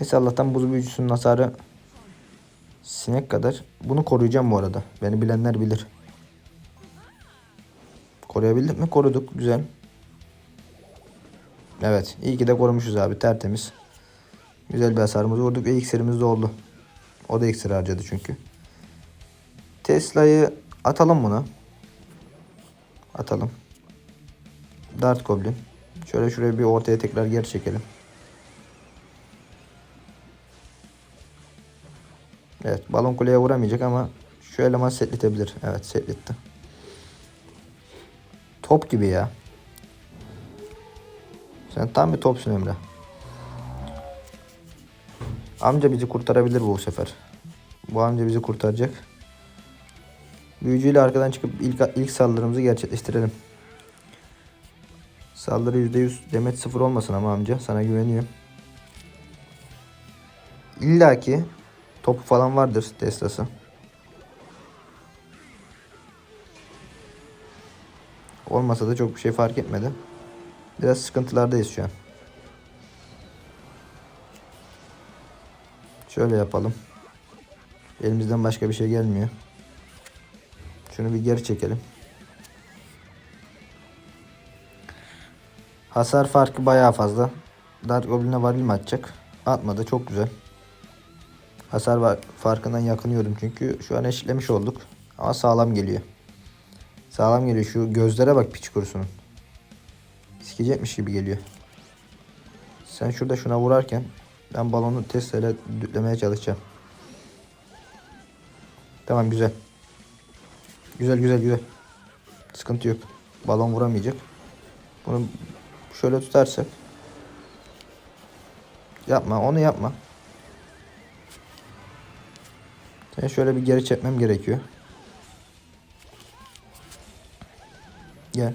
Neyse Allah'tan buz büyücüsünün hasarı sinek kadar. Bunu koruyacağım bu arada. Beni bilenler bilir. Koruyabildik mi? Koruduk. Güzel. Evet. iyi ki de korumuşuz abi. Tertemiz. Güzel bir hasarımızı vurduk ve iksirimiz de oldu. O da iksir harcadı çünkü. Tesla'yı atalım buna. Atalım. Dart Goblin. Şöyle şuraya bir ortaya tekrar geri çekelim. Evet balon kuleye vuramayacak ama şu eleman setletebilir. Evet setletti. Top gibi ya. Sen tam bir topsun Emre. Amca bizi kurtarabilir bu sefer. Bu amca bizi kurtaracak. Büyücüyle arkadan çıkıp ilk, ilk saldırımızı gerçekleştirelim. Saldırı %100 demet sıfır olmasın ama amca sana güveniyorum. İlla ki topu falan vardır Tesla'sı. Olmasa da çok bir şey fark etmedi. Biraz sıkıntılardayız şu an. Şöyle yapalım. Elimizden başka bir şey gelmiyor. Şunu bir geri çekelim. Hasar farkı bayağı fazla. Dark Goblin'e varil mi atacak? Atmadı. Çok güzel. Hasar var, farkından yakınıyorum çünkü şu an eşitlemiş olduk. Ama sağlam geliyor. Sağlam geliyor. Şu gözlere bak piç kurusunun. Sikecekmiş gibi geliyor. Sen şurada şuna vurarken ben balonu testeyle dütlemeye çalışacağım. Tamam güzel. Güzel güzel güzel. Sıkıntı yok. Balon vuramayacak. Bunu şöyle tutarsak. Yapma onu yapma. Sen şöyle bir geri çekmem gerekiyor. Gel.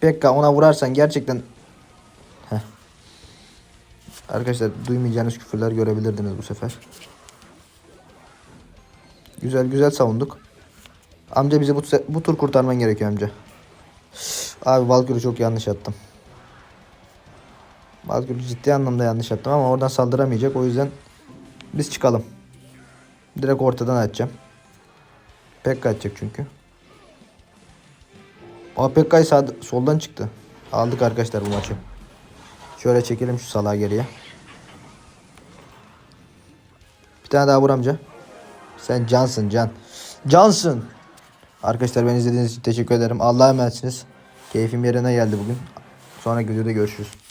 Pekka ona vurarsan gerçekten Heh. Arkadaşlar duymayacağınız küfürler görebilirdiniz bu sefer. Güzel güzel savunduk. Amca bizi bu, bu tur kurtarman gerekiyor amca. Abi Valkyrie'yi çok yanlış attım. Valkyrie ciddi anlamda yanlış attım ama oradan saldıramayacak. O yüzden biz çıkalım. Direkt ortadan açacağım. Pekka atacak çünkü. Aa Pekka'yı sağ- soldan çıktı. Aldık arkadaşlar bu maçı. Şöyle çekelim şu salağı geriye. Bir tane daha vur amca. Sen cansın can. Cansın. Arkadaşlar beni izlediğiniz için teşekkür ederim. Allah'a emanetsiniz. Keyfim yerine geldi bugün. Sonraki videoda görüşürüz.